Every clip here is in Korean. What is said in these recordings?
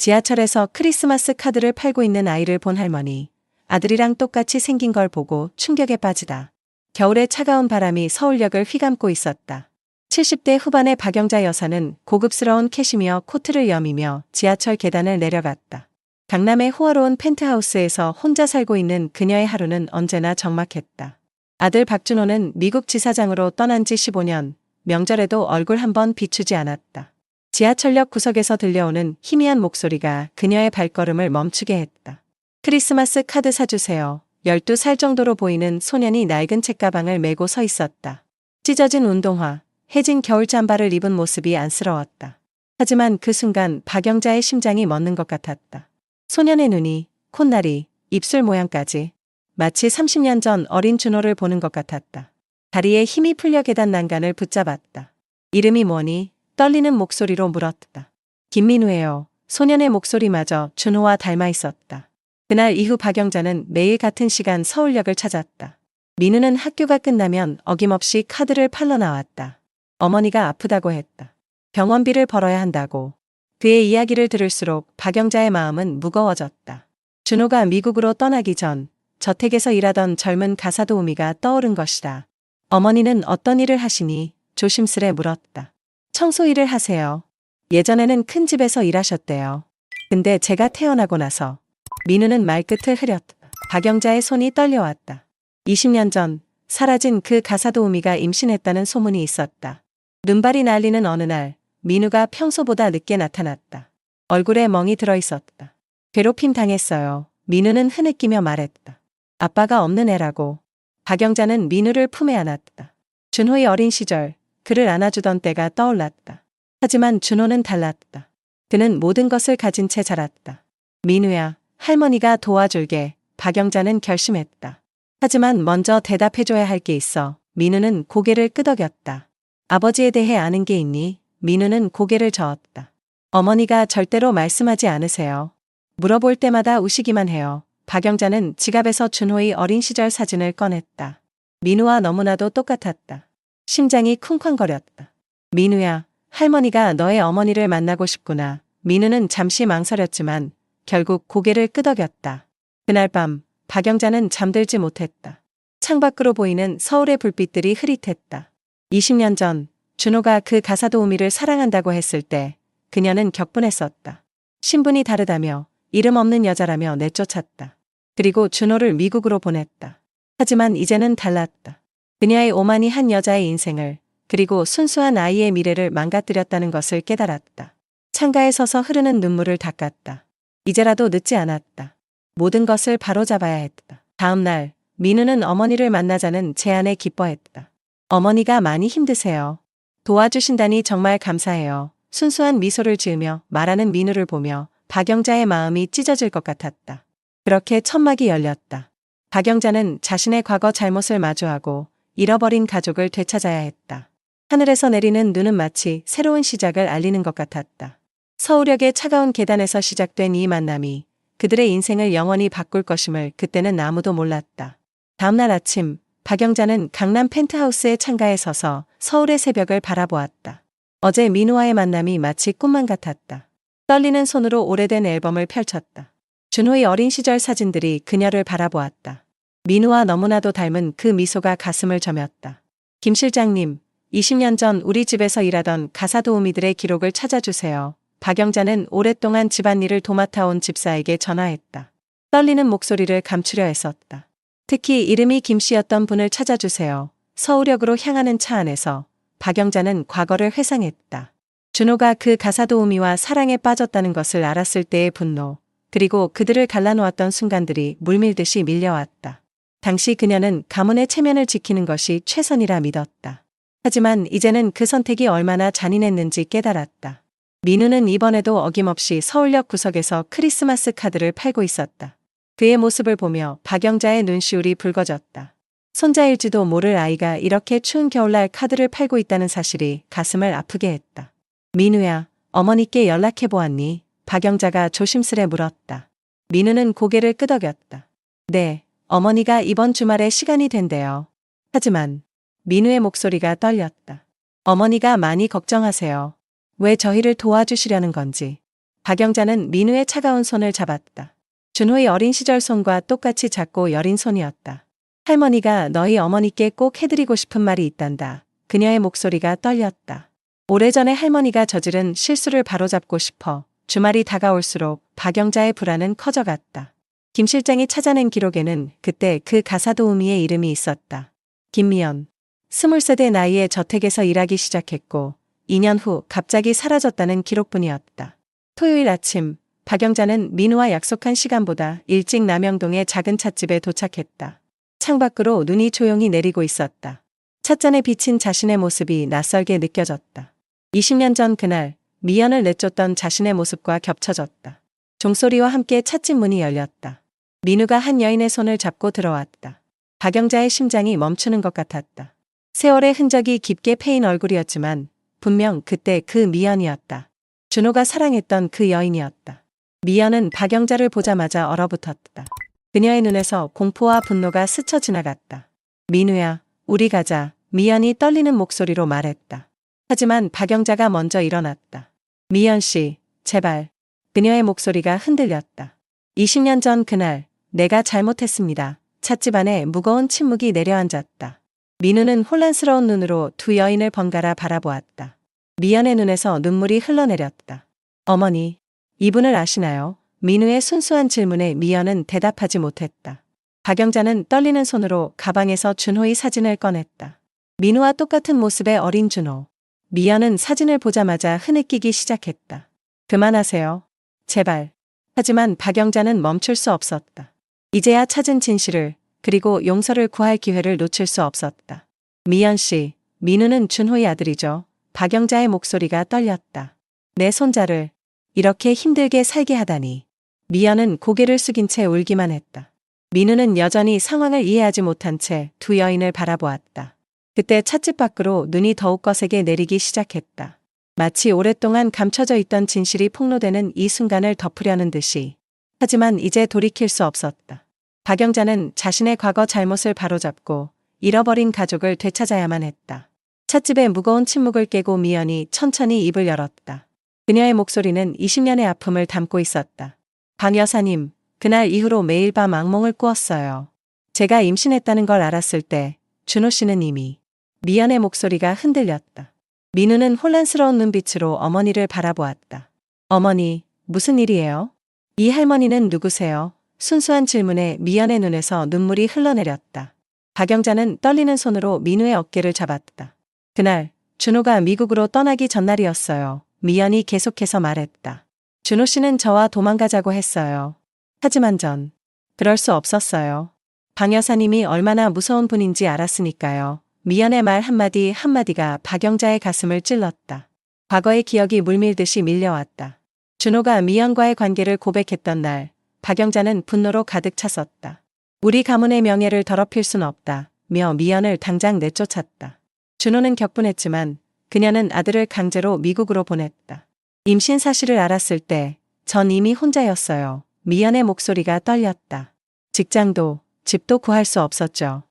지하철에서 크리스마스 카드를 팔고 있는 아이를 본 할머니. 아들이랑 똑같이 생긴 걸 보고 충격에 빠지다. 겨울의 차가운 바람이 서울역을 휘감고 있었다. 70대 후반의 박영자 여사는 고급스러운 캐시미어 코트를 여미며 지하철 계단을 내려갔다. 강남의 호화로운 펜트하우스에서 혼자 살고 있는 그녀의 하루는 언제나 적막했다. 아들 박준호는 미국 지사장으로 떠난 지 15년, 명절에도 얼굴 한 번 비추지 않았다. 지하철역 구석에서 들려오는 희미한 목소리가 그녀의 발걸음을 멈추게 했다. 크리스마스 카드 사주세요. 12살 정도로 보이는 소년이 낡은 책가방을 메고 서 있었다. 찢어진 운동화, 해진 겨울 잠바를 입은 모습이 안쓰러웠다. 하지만 그 순간 박영자의 심장이 멎는 것 같았다. 소년의 눈이, 콧날이, 입술 모양까지 마치 30년 전 어린 준호를 보는 것 같았다. 다리에 힘이 풀려 계단 난간을 붙잡았다. 이름이 뭐니? 떨리는 목소리로 물었다. 김민우예요. 소년의 목소리마저 준호와 닮아 있었다. 그날 이후 박영자는 매일 같은 시간 서울역을 찾았다. 민우는 학교가 끝나면 어김없이 카드를 팔러 나왔다. 어머니가 아프다고 했다. 병원비를 벌어야 한다고. 그의 이야기를 들을수록 박영자의 마음은 무거워졌다. 준호가 미국으로 떠나기 전 저택에서 일하던 젊은 가사 도우미가 떠오른 것이다. 어머니는 어떤 일을 하시니? 조심스레 물었다. 청소 일을 하세요. 예전에는 큰 집에서 일하셨대요. 근데 제가 태어나고 나서 민우는 말끝을 흐렸다. 박영자의 손이 떨려왔다. 20년 전 사라진 그 가사 도우미가 임신했다는 소문이 있었다. 눈발이 날리는 어느 날 민우가 평소보다 늦게 나타났다. 얼굴에 멍이 들어 있었다. 괴롭힘 당했어요. 민우는 흐느끼며 말했다. 아빠가 없는 애라고. 박영자는 민우를 품에 안았다. 준호의 어린 시절 그를 안아주던 때가 떠올랐다. 하지만 준호는 달랐다. 그는 모든 것을 가진 채 자랐다. 민우야, 할머니가 도와줄게. 박영자는 결심했다. 하지만 먼저 대답해줘야 할 게 있어. 민우는 고개를 끄덕였다. 아버지에 대해 아는 게 있니? 민우는 고개를 저었다. 어머니가 절대로 말씀하지 않으세요. 물어볼 때마다 우시기만 해요. 박영자는 지갑에서 준호의 어린 시절 사진을 꺼냈다. 민우와 너무나도 똑같았다. 심장이 쿵쾅거렸다. 민우야, 할머니가 너의 어머니를 만나고 싶구나. 민우는 잠시 망설였지만 결국 고개를 끄덕였다. 그날 밤 박영자는 잠들지 못했다. 창밖으로 보이는 서울의 불빛들이 흐릿했다. 20년 전 준호가 그 가사 도우미를 사랑한다고 했을 때 그녀는 격분했었다. 신분이 다르다며 이름 없는 여자라며 내쫓았다. 그리고 준호를 미국으로 보냈다. 하지만 이제는 달랐다. 그녀의 오만이 한 여자의 인생을 그리고 순수한 아이의 미래를 망가뜨렸다는 것을 깨달았다. 창가에 서서 흐르는 눈물을 닦았다. 이제라도 늦지 않았다. 모든 것을 바로잡아야 했다. 다음 날 민우는 어머니를 만나자는 제안에 기뻐했다. 어머니가 많이 힘드세요. 도와주신다니 정말 감사해요. 순수한 미소를 지으며 말하는 민우를 보며 박영자의 마음이 찢어질 것 같았다. 그렇게 천막이 열렸다. 박영자는 자신의 과거 잘못을 마주하고 잃어버린 가족을 되찾아야 했다. 하늘에서 내리는 눈은 마치 새로운 시작을 알리는 것 같았다. 서울역의 차가운 계단에서 시작된 이 만남이 그들의 인생을 영원히 바꿀 것임을 그때는 아무도 몰랐다. 다음날 아침 박영자는 강남 펜트하우스의 창가에 서서 서울의 새벽을 바라보았다. 어제 민우와의 만남이 마치 꿈만 같았다. 떨리는 손으로 오래된 앨범을 펼쳤다. 준호의 어린 시절 사진들이 그녀를 바라보았다. 민우와 너무나도 닮은 그 미소가 가슴을 저몄다. 김 실장님, 20년 전 우리 집에서 일하던 가사 도우미들의 기록을 찾아주세요. 박영자는 오랫동안 집안일을 도맡아 온 집사에게 전화했다. 떨리는 목소리를 감추려 했었다. 특히 이름이 김 씨였던 분을 찾아주세요. 서울역으로 향하는 차 안에서 박영자는 과거를 회상했다. 준호가 그 가사 도우미와 사랑에 빠졌다는 것을 알았을 때의 분노, 그리고 그들을 갈라놓았던 순간들이 물밀듯이 밀려왔다. 당시 그녀는 가문의 체면을 지키는 것이 최선이라 믿었다. 하지만 이제는 그 선택이 얼마나 잔인했는지 깨달았다. 민우는 이번에도 어김없이 서울역 구석에서 크리스마스 카드를 팔고 있었다. 그의 모습을 보며 박영자의 눈시울이 붉어졌다. 손자일지도 모를 아이가 이렇게 추운 겨울날 카드를 팔고 있다는 사실이 가슴을 아프게 했다. 민우야, 어머니께 연락해 보았니? 박영자가 조심스레 물었다. 민우는 고개를 끄덕였다. 네, 어머니가 이번 주말에 시간이 된대요. 하지만 민우의 목소리가 떨렸다. 어머니가 많이 걱정하세요. 왜 저희를 도와주시려는 건지. 박영자는 민우의 차가운 손을 잡았다. 준호의 어린 시절 손과 똑같이 작고 여린 손이었다. 할머니가 너희 어머니께 꼭 해드리고 싶은 말이 있단다. 그녀의 목소리가 떨렸다. 오래전에 할머니가 저지른 실수를 바로잡고 싶어 주말이 다가올수록 박영자의 불안은 커져갔다. 김 실장이 찾아낸 기록에는 그때 그 가사 도우미의 이름이 있었다. 김미연. 스물 세대 나이에 저택에서 일하기 시작했고 2년 후 갑자기 사라졌다는 기록뿐이었다. 토요일 아침 박영자는 민우와 약속한 시간보다 일찍 남영동의 작은 찻집에 도착했다. 창밖으로 눈이 조용히 내리고 있었다. 찻잔에 비친 자신의 모습이 낯설게 느껴졌다. 20년 전 그날 미연을 내쫓던 자신의 모습과 겹쳐졌다. 종소리와 함께 찻집 문이 열렸다. 민우가 한 여인의 손을 잡고 들어왔다. 박영자의 심장이 멈추는 것 같았다. 세월의 흔적이 깊게 패인 얼굴이었지만 분명 그때 그 미연이었다. 준호가 사랑했던 그 여인이었다. 미연은 박영자를 보자마자 얼어붙었다. 그녀의 눈에서 공포와 분노가 스쳐 지나갔다. 민우야, 우리 가자. 미연이 떨리는 목소리로 말했다. 하지만 박영자가 먼저 일어났다. 미연 씨, 제발. 그녀의 목소리가 흔들렸다. 20년 전 그날, 내가 잘못했습니다. 찻집 안에 무거운 침묵이 내려앉았다. 민우는 혼란스러운 눈으로 두 여인을 번갈아 바라보았다. 미연의 눈에서 눈물이 흘러내렸다. 어머니, 이분을 아시나요? 민우의 순수한 질문에 미연은 대답하지 못했다. 박영자는 떨리는 손으로 가방에서 준호의 사진을 꺼냈다. 민우와 똑같은 모습의 어린 준호. 미연은 사진을 보자마자 흐느끼기 시작했다. 그만하세요. 제발. 하지만 박영자는 멈출 수 없었다. 이제야 찾은 진실을 그리고 용서를 구할 기회를 놓칠 수 없었다. 미연 씨, 민우는 준호의 아들이죠. 박영자의 목소리가 떨렸다. 내 손자를 이렇게 힘들게 살게 하다니. 미연은 고개를 숙인 채 울기만 했다. 민우는 여전히 상황을 이해하지 못한 채 두 여인을 바라보았다. 그때 찻집 밖으로 눈이 더욱 거세게 내리기 시작했다. 마치 오랫동안 감춰져 있던 진실이 폭로되는 이 순간을 덮으려는 듯이. 하지만 이제 돌이킬 수 없었다. 박영자는 자신의 과거 잘못을 바로잡고 잃어버린 가족을 되찾아야만 했다. 찻집의 무거운 침묵을 깨고 미연이 천천히 입을 열었다. 그녀의 목소리는 20년의 아픔을 담고 있었다. 방 여사님, 그날 이후로 매일 밤 악몽을 꾸었어요. 제가 임신했다는 걸 알았을 때 준호 씨는 이미 미연의 목소리가 흔들렸다. 민우는 혼란스러운 눈빛으로 어머니를 바라보았다. 어머니, 무슨 일이에요? 이 할머니는 누구세요? 순수한 질문에 미연의 눈에서 눈물이 흘러내렸다. 박영자는 떨리는 손으로 민우의 어깨를 잡았다. 그날 준호가 미국으로 떠나기 전날이었어요. 미연이 계속해서 말했다. 준호 씨는 저와 도망가자고 했어요. 하지만 전 그럴 수 없었어요. 방 여사님이 얼마나 무서운 분인지 알았으니까요. 미연의 말 한마디 한마디가 박영자의 가슴을 찔렀다. 과거의 기억이 물밀듯이 밀려왔다. 준호가 미연과의 관계를 고백했던 날, 박영자는 분노로 가득 찼었다. 우리 가문의 명예를 더럽힐 순 없다. 며 미연을 당장 내쫓았다. 준호는 격분했지만 그녀는 아들을 강제로 미국으로 보냈다. 임신 사실을 알았을 때 전 이미 혼자였어요. 미연의 목소리가 떨렸다. 직장도 집도 구할 수 없었죠.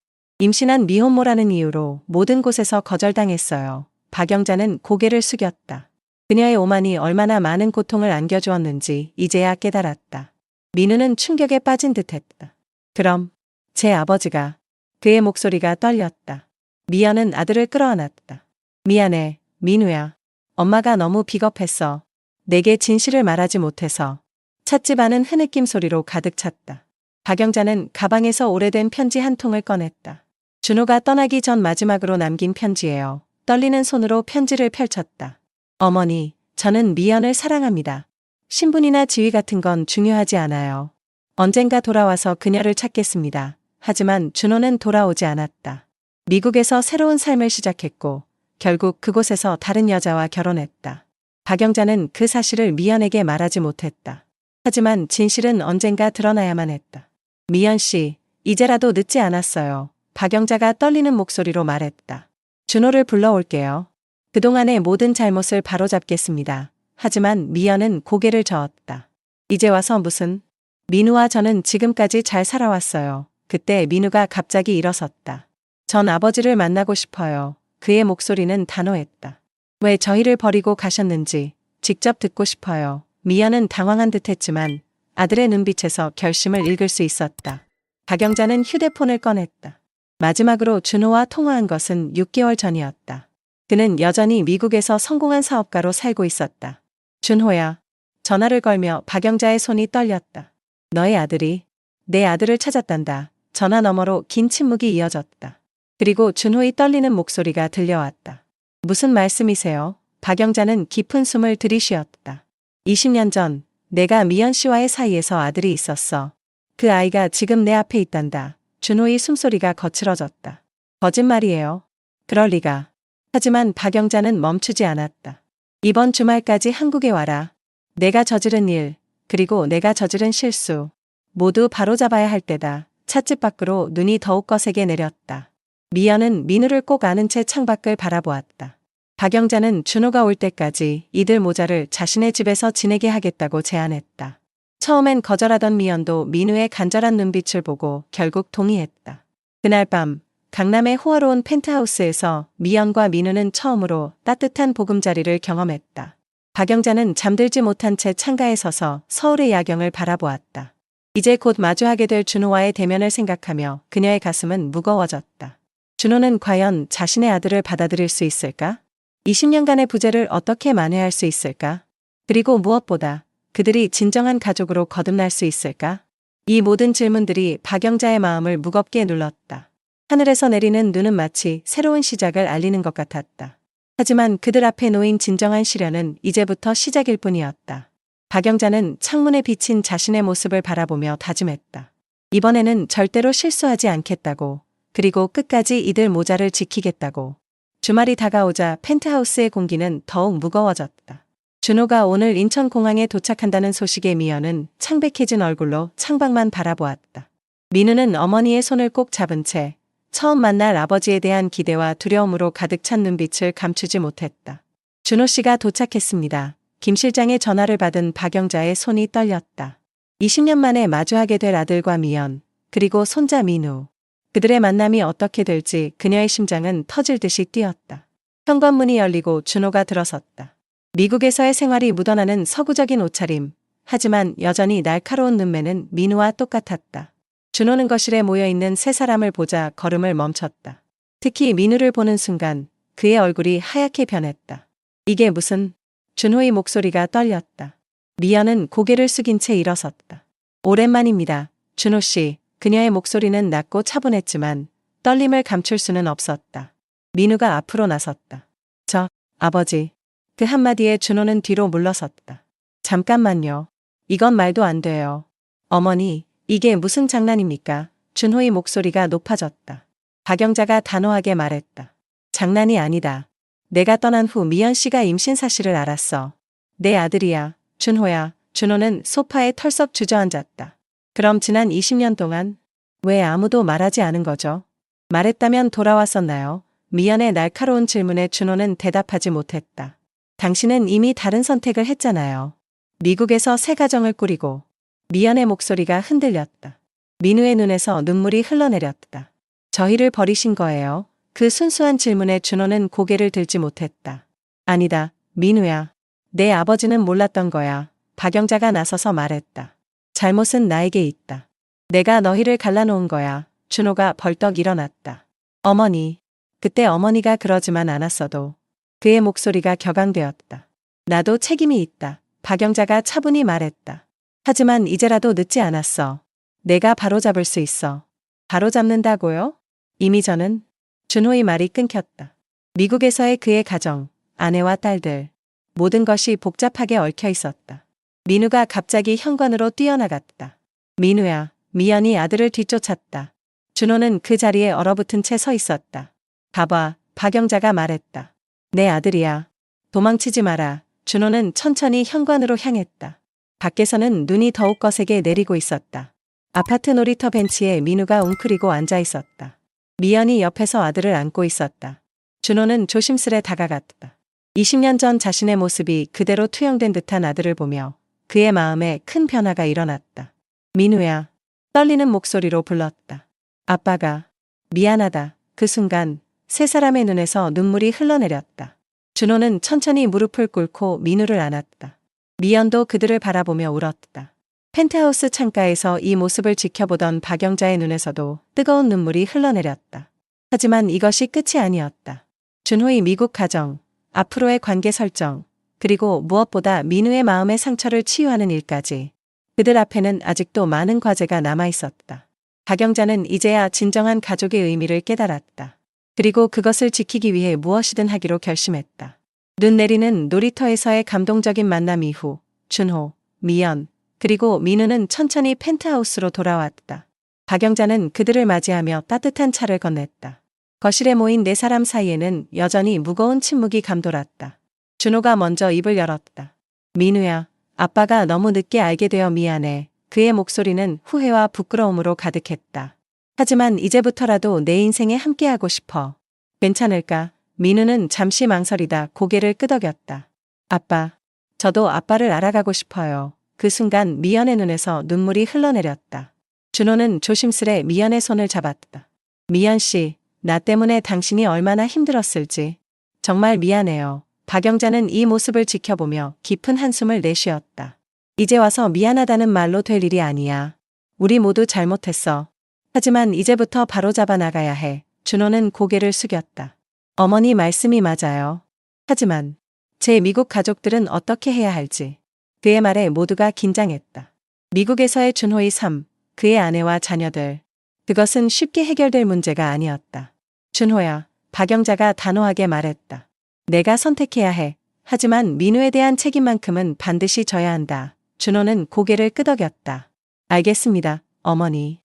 임신한 미혼모라는 이유로 모든 곳에서 거절당했어요. 박영자는 고개를 숙였다. 그녀의 오만이 얼마나 많은 고통을 안겨주었는지 이제야 깨달았다. 민우는 충격에 빠진 듯했다. 그럼 제 아버지가 그의 목소리가 떨렸다. 미연은 아들을 끌어안았다. 미안해, 민우야. 엄마가 너무 비겁했어. 내게 진실을 말하지 못해서. 찻집 안은 흐느낌 소리로 가득 찼다. 박영자는 가방에서 오래된 편지 한 통을 꺼냈다. 준호가 떠나기 전 마지막으로 남긴 편지예요. 떨리는 손으로 편지를 펼쳤다. 어머니, 저는 미연을 사랑합니다. 신분이나 지위 같은 건 중요하지 않아요. 언젠가 돌아와서 그녀를 찾겠습니다. 하지만 준호는 돌아오지 않았다. 미국에서 새로운 삶을 시작했고 결국 그곳에서 다른 여자와 결혼했다. 박영자는 그 사실을 미연에게 말하지 못했다. 하지만 진실은 언젠가 드러나야만 했다. 미연 씨, 이제라도 늦지 않았어요. 박영자가 떨리는 목소리로 말했다. 준호를 불러올게요. 그동안의 모든 잘못을 바로잡겠습니다. 하지만 미연은 고개를 저었다. 이제 와서 무슨? 민우와 저는 지금까지 잘 살아왔어요. 그때 민우가 갑자기 일어섰다. 전 아버지를 만나고 싶어요. 그의 목소리는 단호했다. 왜 저희를 버리고 가셨는지 직접 듣고 싶어요. 미연은 당황한 듯 했지만 아들의 눈빛에서 결심을 읽을 수 있었다. 박영자는 휴대폰을 꺼냈다. 마지막으로 준호와 통화한 것은 6개월 전이었다. 그는 여전히 미국에서 성공한 사업가로 살고 있었다. 준호야. 전화를 걸며 박영자의 손이 떨렸다. 너의 아들이 내 아들을 찾았단다. 전화 너머로 긴 침묵이 이어졌다. 그리고 준호의 떨리는 목소리가 들려왔다. 무슨 말씀이세요? 박영자는 깊은 숨을 들이쉬었다. 20년 전 내가 미연 씨와의 사이에서 아들이 있었어. 그 아이가 지금 내 앞에 있단다. 준호의 숨소리가 거칠어졌다. 거짓말이에요. 그럴 리가. 하지만 박영자는 멈추지 않았다. 이번 주말까지 한국에 와라. 내가 저지른 일, 그리고 내가 저지른 실수, 모두 바로잡아야 할 때다. 찻집 밖으로 눈이 더욱 거세게 내렸다. 미연은 민우를 꼭 아는 채 창밖을 바라보았다. 박영자는 준호가 올 때까지 이들 모자를 자신의 집에서 지내게 하겠다고 제안했다. 처음엔 거절하던 미연도 민우의 간절한 눈빛을 보고 결국 동의했다. 그날 밤 강남의 호화로운 펜트하우스에서 미연과 민우는 처음으로 따뜻한 보금자리를 경험했다. 박영자는 잠들지 못한 채 창가에 서서 서울의 야경을 바라보았다. 이제 곧 마주하게 될 준호와의 대면을 생각하며 그녀의 가슴은 무거워졌다. 준호는 과연 자신의 아들을 받아들일 수 있을까? 20년간의 부재를 어떻게 만회할 수 있을까? 그리고 무엇보다 그들이 진정한 가족으로 거듭날 수 있을까? 이 모든 질문들이 박영자의 마음을 무겁게 눌렀다. 하늘에서 내리는 눈은 마치 새로운 시작을 알리는 것 같았다. 하지만 그들 앞에 놓인 진정한 시련은 이제부터 시작일 뿐이었다. 박영자는 창문에 비친 자신의 모습을 바라보며 다짐했다. 이번에는 절대로 실수하지 않겠다고, 그리고 끝까지 이들 모자를 지키겠다고. 주말이 다가오자 펜트하우스의 공기는 더욱 무거워졌다. 준호가 오늘 인천공항에 도착한다는 소식에 미연은 창백해진 얼굴로 창밖만 바라보았다. 민우는 어머니의 손을 꼭 잡은 채 처음 만날 아버지에 대한 기대와 두려움으로 가득 찬 눈빛을 감추지 못했다. 준호 씨가 도착했습니다. 김 실장의 전화를 받은 박영자의 손이 떨렸다. 20년 만에 마주하게 될 아들과 미연, 그리고 손자 민우. 그들의 만남이 어떻게 될지 그녀의 심장은 터질 듯이 뛰었다. 현관문이 열리고 준호가 들어섰다. 미국에서의 생활이 묻어나는 서구적인 옷차림. 하지만 여전히 날카로운 눈매는 민우와 똑같았다. 준호는 거실에 모여있는 세 사람을 보자 걸음을 멈췄다. 특히 민우를 보는 순간 그의 얼굴이 하얗게 변했다. 이게 무슨 준호의 목소리가 떨렸다. 미연은 고개를 숙인 채 일어섰다. 오랜만입니다. 준호 씨. 그녀의 목소리는 낮고 차분했지만 떨림을 감출 수는 없었다. 민우가 앞으로 나섰다. 저, 아버지. 그 한마디에 준호는 뒤로 물러섰다. 잠깐만요. 이건 말도 안 돼요. 어머니, 이게 무슨 장난입니까? 준호의 목소리가 높아졌다. 박영자가 단호하게 말했다. 장난이 아니다. 내가 떠난 후 미연 씨가 임신 사실을 알았어. 내 아들이야. 준호야. 준호는 소파에 털썩 주저앉았다. 그럼 지난 20년 동안 왜 아무도 말하지 않은 거죠? 말했다면 돌아왔었나요? 미연의 날카로운 질문에 준호는 대답하지 못했다. 당신은 이미 다른 선택을 했잖아요. 미국에서 새 가정을 꾸리고 미연의 목소리가 흔들렸다. 민우의 눈에서 눈물이 흘러내렸다. 저희를 버리신 거예요? 그 순수한 질문에 준호는 고개를 들지 못했다. 아니다, 민우야. 내 아버지는 몰랐던 거야. 박영자가 나서서 말했다. 잘못은 나에게 있다. 내가 너희를 갈라놓은 거야. 준호가 벌떡 일어났다. 어머니. 그때 어머니가 그러지만 않았어도 그의 목소리가 격앙되었다. 나도 책임이 있다. 박영자가 차분히 말했다. 하지만 이제라도 늦지 않았어. 내가 바로잡을 수 있어. 바로잡는다고요? 이미 저는 준호의 말이 끊겼다. 미국에서의 그의 가정, 아내와 딸들, 모든 것이 복잡하게 얽혀 있었다. 민우가 갑자기 현관으로 뛰어나갔다. 민우야, 미연이 아들을 뒤쫓았다. 준호는 그 자리에 얼어붙은 채 서 있었다. 가봐, 박영자가 말했다. 내 아들이야. 도망치지 마라. 준호는 천천히 현관으로 향했다. 밖에서는 눈이 더욱 거세게 내리고 있었다. 아파트 놀이터 벤치에 민우가 웅크리고 앉아 있었다. 미연이 옆에서 아들을 안고 있었다. 준호는 조심스레 다가갔다. 20년 전 자신의 모습이 그대로 투영된 듯한 아들을 보며 그의 마음에 큰 변화가 일어났다. 민우야. 떨리는 목소리로 불렀다. 아빠가. 미안하다. 그 순간 세 사람의 눈에서 눈물이 흘러내렸다. 준호는 천천히 무릎을 꿇고 민우를 안았다. 미연도 그들을 바라보며 울었다. 펜트하우스 창가에서 이 모습을 지켜보던 박영자의 눈에서도 뜨거운 눈물이 흘러내렸다. 하지만 이것이 끝이 아니었다. 준호의 미국 가정, 앞으로의 관계 설정, 그리고 무엇보다 민우의 마음의 상처를 치유하는 일까지 그들 앞에는 아직도 많은 과제가 남아 있었다. 박영자는 이제야 진정한 가족의 의미를 깨달았다. 그리고 그것을 지키기 위해 무엇이든 하기로 결심했다. 눈 내리는 놀이터에서의 감동적인 만남 이후 준호, 미연, 그리고 민우는 천천히 펜트하우스로 돌아왔다. 박영자는 그들을 맞이하며 따뜻한 차를 건넸다. 거실에 모인 네 사람 사이에는 여전히 무거운 침묵이 감돌았다. 준호가 먼저 입을 열었다. 민우야, 아빠가 너무 늦게 알게 되어 미안해. 그의 목소리는 후회와 부끄러움으로 가득했다. 하지만 이제부터라도 내 인생에 함께하고 싶어. 괜찮을까? 민우는 잠시 망설이다 고개를 끄덕였다. 아빠, 저도 아빠를 알아가고 싶어요. 그 순간 미연의 눈에서 눈물이 흘러내렸다. 준호는 조심스레 미연의 손을 잡았다. 미연 씨, 나 때문에 당신이 얼마나 힘들었을지. 정말 미안해요. 박영자는 이 모습을 지켜보며 깊은 한숨을 내쉬었다. 이제 와서 미안하다는 말로 될 일이 아니야. 우리 모두 잘못했어. 하지만 이제부터 바로 잡아 나가야 해. 준호는 고개를 숙였다. 어머니 말씀이 맞아요. 하지만 제 미국 가족들은 어떻게 해야 할지. 그의 말에 모두가 긴장했다. 미국에서의 준호의 삶, 그의 아내와 자녀들. 그것은 쉽게 해결될 문제가 아니었다. 준호야, 박영자가 단호하게 말했다. 내가 선택해야 해. 하지만 민우에 대한 책임만큼은 반드시 져야 한다. 준호는 고개를 끄덕였다. 알겠습니다, 어머니.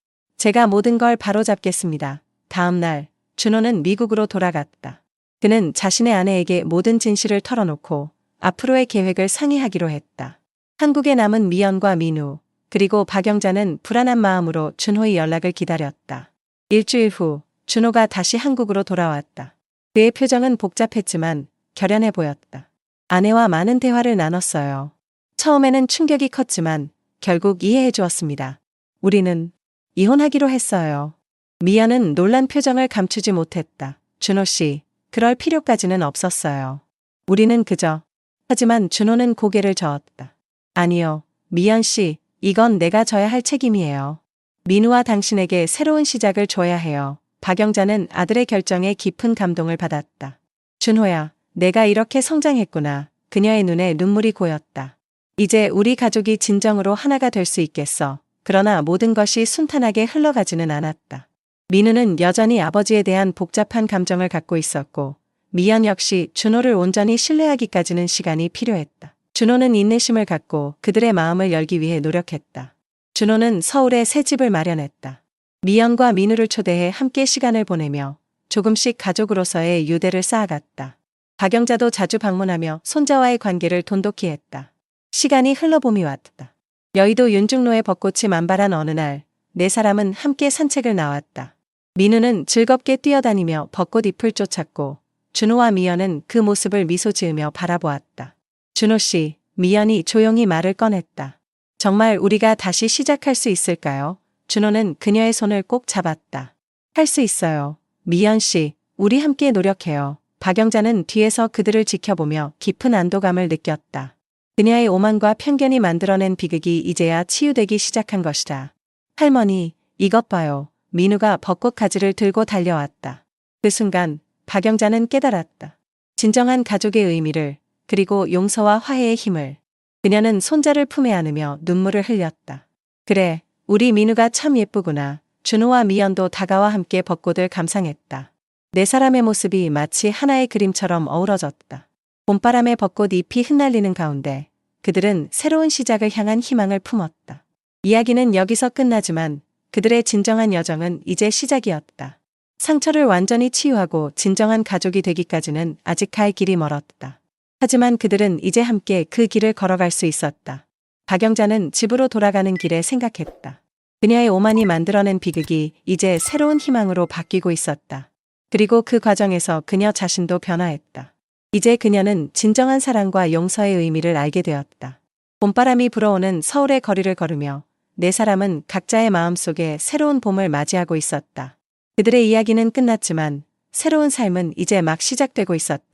제가 모든 걸 바로잡겠습니다. 다음 날, 준호는 미국으로 돌아갔다. 그는 자신의 아내에게 모든 진실을 털어놓고 앞으로의 계획을 상의하기로 했다. 한국에 남은 미연과 민우, 그리고 박영자는 불안한 마음으로 준호의 연락을 기다렸다. 일주일 후, 준호가 다시 한국으로 돌아왔다. 그의 표정은 복잡했지만 결연해 보였다. 아내와 많은 대화를 나눴어요. 처음에는 충격이 컸지만 결국 이해해 주었습니다. 우리는 이혼하기로 했어요. 미연은 놀란 표정을 감추지 못했다. 준호 씨, 그럴 필요까지는 없었어요. 우리는 그저. 하지만 준호는 고개를 저었다. 아니요, 미연 씨, 이건 내가 져야 할 책임이에요. 민우와 당신에게 새로운 시작을 줘야 해요. 박영자는 아들의 결정에 깊은 감동을 받았다. 준호야, 내가 이렇게 성장했구나. 그녀의 눈에 눈물이 고였다. 이제 우리 가족이 진정으로 하나가 될 수 있겠어. 그러나 모든 것이 순탄하게 흘러가지는 않았다. 민우는 여전히 아버지에 대한 복잡한 감정을 갖고 있었고, 미연 역시 준호를 온전히 신뢰하기까지는 시간이 필요했다. 준호는 인내심을 갖고 그들의 마음을 열기 위해 노력했다. 준호는 서울에 새 집을 마련했다. 미연과 민우를 초대해 함께 시간을 보내며 조금씩 가족으로서의 유대를 쌓아갔다. 박영자도 자주 방문하며 손자와의 관계를 돈독히 했다. 시간이 흘러봄이 왔다. 여의도 윤중로의 벚꽃이 만발한 어느 날, 네 사람은 함께 산책을 나왔다. 민우는 즐겁게 뛰어다니며 벚꽃 잎을 쫓았고, 준호와 미연은 그 모습을 미소 지으며 바라보았다. 준호 씨, 미연이 조용히 말을 꺼냈다. 정말 우리가 다시 시작할 수 있을까요? 준호는 그녀의 손을 꼭 잡았다. 할 수 있어요. 미연 씨, 우리 함께 노력해요. 박영자는 뒤에서 그들을 지켜보며 깊은 안도감을 느꼈다. 그녀의 오만과 편견이 만들어낸 비극이 이제야 치유되기 시작한 것이다. 할머니, 이것 봐요. 민우가 벚꽃 가지를 들고 달려왔다. 그 순간 박영자는 깨달았다. 진정한 가족의 의미를 그리고 용서와 화해의 힘을 그녀는 손자를 품에 안으며 눈물을 흘렸다. 그래, 우리 민우가 참 예쁘구나. 준호와 미연도 다가와 함께 벚꽃을 감상했다. 네 사람의 모습이 마치 하나의 그림처럼 어우러졌다. 봄바람에 벚꽃 잎이 흩날리는 가운데 그들은 새로운 시작을 향한 희망을 품었다. 이야기는 여기서 끝나지만 그들의 진정한 여정은 이제 시작이었다. 상처를 완전히 치유하고 진정한 가족이 되기까지는 아직 갈 길이 멀었다. 하지만 그들은 이제 함께 그 길을 걸어갈 수 있었다. 박영자는 집으로 돌아가는 길에 생각했다. 그녀의 오만이 만들어낸 비극이 이제 새로운 희망으로 바뀌고 있었다. 그리고 그 과정에서 그녀 자신도 변화했다. 이제 그녀는 진정한 사랑과 용서의 의미를 알게 되었다. 봄바람이 불어오는 서울의 거리를 걸으며 네 사람은 각자의 마음속에 새로운 봄을 맞이하고 있었다. 그들의 이야기는 끝났지만 새로운 삶은 이제 막 시작되고 있었다.